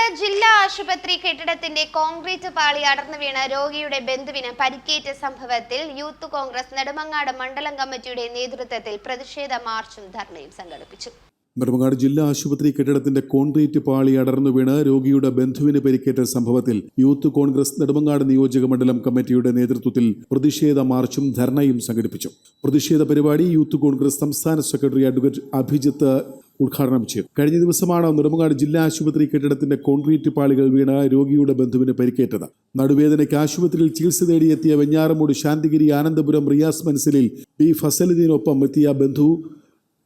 നെടുമങ്ങാട് ജില്ലാ ആശുപത്രി കെട്ടിടത്തിന്റെ കോൺക്രീറ്റ് പാളി അടർന്നു വീണ രോഗിയുടെ ബന്ധുവിന് പരിക്കേറ്റ സംഭവത്തിൽ യൂത്ത് കോൺഗ്രസ് നെടുമങ്ങാട് മണ്ഡലം കമ്മിറ്റിയുടെ നേതൃത്വത്തിൽ പ്രതിഷേധ മാർച്ചും ധർണയും സംഘടിപ്പിച്ചു. നെടുമങ്ങാട് ജില്ലാ ആശുപത്രി കെട്ടിടത്തിന്റെ കോൺക്രീറ്റ് പാളി അടർന്നു വീണ് രോഗിയുടെ ബന്ധുവിന് പരിക്കേറ്റ സംഭവത്തിൽ യൂത്ത് കോൺഗ്രസ് നെടുമങ്ങാട് നിയോജക മണ്ഡലം കമ്മിറ്റിയുടെ നേതൃത്വത്തിൽ പ്രതിഷേധ മാർച്ചും ധർണയും സംഘടിപ്പിച്ചു. പ്രതിഷേധ പരിപാടി യൂത്ത് കോൺഗ്രസ് സംസ്ഥാന സെക്രട്ടറി അഡ്വക്കേറ്റ് അഭിജിത്ത് ഉദ്ഘാടനം ചെയ്തു. കഴിഞ്ഞ ദിവസമാണ് നെടുമങ്ങാട് ജില്ലാ ആശുപത്രി കെട്ടിടത്തിന്റെ കോൺക്രീറ്റ് പാളികൾ വീണ് രോഗിയുടെ ബന്ധുവിന് പരിക്കേറ്റത്. നടുവേദനയ്ക്ക് ആശുപത്രിയിൽ ചികിത്സ തേടിയെത്തിയ വെഞ്ഞാറമൂട് ശാന്തിഗിരി ആനന്ദപുരം റിയാസ് മൻസിലിൽ പി ഫസലുദ്ദീനൊപ്പം എത്തിയ ബന്ധു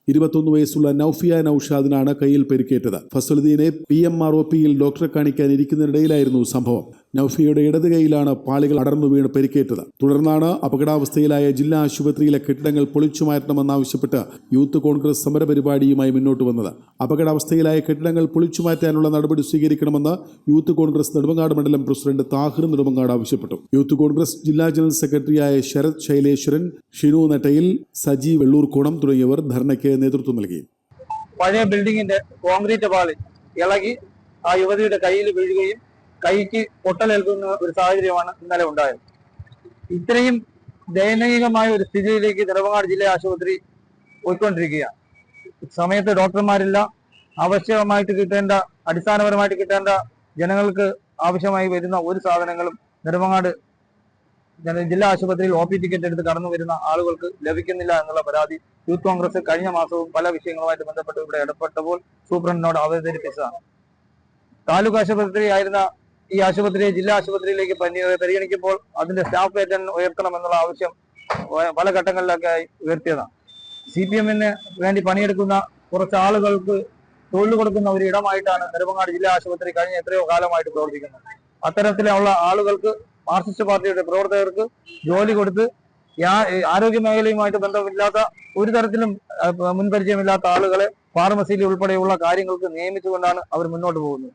ഇരുപത്തൊന്ന് വയസ്സുള്ള നൌഫിയ നൌഷാദിനാണ് കയ്യിൽ പരിക്കേറ്റത്. ഫസലുദ്ദീനെ പി എം ആർ ഒ പിയിൽ ഡോക്ടറെ കാണിക്കാൻ ഇരിക്കുന്നതിനിടയിലായിരുന്നു സംഭവം. നൌഫിയയുടെ ഇടത് കൈയിലാണ് പാളികൾ അടർന്നു വീണ് പരിക്കേറ്റത്. തുടർന്നാണ് അപകടാവസ്ഥയിലായ ജില്ലാ ആശുപത്രിയിലെ കെട്ടിടങ്ങൾ പൊളിച്ചു മാറ്റണമെന്നാവശ്യപ്പെട്ട് യൂത്ത് കോൺഗ്രസ് സമരപരിപാടിയുമായി മുന്നോട്ട് വന്നത്. അപകടാവസ്ഥയിലായ കെട്ടിടങ്ങൾ പൊളിച്ചു മാറ്റാനുള്ള നടപടി സ്വീകരിക്കണമെന്ന് യൂത്ത് കോൺഗ്രസ് നെടുമങ്ങാട് മണ്ഡലം പ്രസിഡന്റ് താഹിർ നെടുമങ്ങാട് ആവശ്യപ്പെട്ടു. യൂത്ത് കോൺഗ്രസ് ജില്ലാ ജനറൽ സെക്രട്ടറിയായ ശരത് ശൈലേശ്വരൻ ഷിനു നട്ടയിൽ സജി വെള്ളൂർക്കോണം തുടങ്ങിയവർ ധർണയ്ക്ക് നേതൃത്വം നൽകി. പഴയ ബിൽഡിംഗിന്റെ കോൺക്രീറ്റ് പാളി ഇളകി ആ യുവതിയുടെ കയ്യിൽ വീഴുകയും കൈക്ക് പൊട്ടലേൽക്കുന്ന ഒരു സാഹചര്യമാണ് ഇന്നലെ ഉണ്ടായത്. ഇത്രയും ദയനീയമായ ഒരു സ്ഥിതിയിലേക്ക് നെടുമങ്ങാട് ജില്ലാ ആശുപത്രി പോയിക്കൊണ്ടിരിക്കുകയാണ്. സമയത്ത് ഡോക്ടർമാരില്ല. ആവശ്യമായിട്ട് കിട്ടേണ്ട അടിസ്ഥാനപരമായിട്ട് കിട്ടേണ്ട ജനങ്ങൾക്ക് ആവശ്യമായി വരുന്ന ഒരു സാധനങ്ങളും നെടുമങ്ങാട് ജില്ലാ ആശുപത്രിയിൽ ഒ പി ടിക്കറ്റ് എടുത്ത് കടന്നു വരുന്ന ആളുകൾക്ക് ലഭിക്കുന്നില്ല എന്നുള്ള പരാതി യൂത്ത് കോൺഗ്രസ് കഴിഞ്ഞ മാസവും പല വിഷയങ്ങളുമായിട്ട് ബന്ധപ്പെട്ട് ഇവിടെ ഇടപെട്ടപ്പോൾ സൂപ്രണ്ടിനോട് അവതരിപ്പിച്ചതാണ്. താലൂക്ക് ആശുപത്രി ആയിരുന്ന ഈ ആശുപത്രിയെ ജില്ലാ ആശുപത്രിയിലേക്ക് പരി- പരിഗണിക്കുമ്പോൾ അതിന്റെ സ്റ്റാഫ് പേറ്റൻ ഉയർത്തണം എന്നുള്ള ആവശ്യം പല ഘട്ടങ്ങളിലൊക്കെ ഉയർത്തിയതാണ്. സി പി എമ്മിന് വേണ്ടി പണിയെടുക്കുന്ന കുറച്ച് ആളുകൾക്ക് തൊഴിൽ കൊടുക്കുന്ന ഒരു ഇടമായിട്ടാണ് നെടുമങ്ങാട് ജില്ലാ ആശുപത്രി കഴിഞ്ഞ എത്രയോ കാലമായിട്ട് പ്രവർത്തിക്കുന്നത്. അത്തരത്തിലുള്ള ആളുകൾക്ക് മാർക്സിസ്റ്റ് പാർട്ടിയുടെ പ്രവർത്തകർക്ക് ജോലി കൊടുത്ത് ആരോഗ്യ മേഖലയുമായിട്ട് ബന്ധമില്ലാത്ത ഒരു തരത്തിലും മുൻപരിചയമില്ലാത്ത ആളുകളെ ഫാർമസിയിൽ ഉൾപ്പെടെയുള്ള കാര്യങ്ങൾക്ക് നിയമിച്ചുകൊണ്ടാണ് അവർ മുന്നോട്ട് പോകുന്നത്.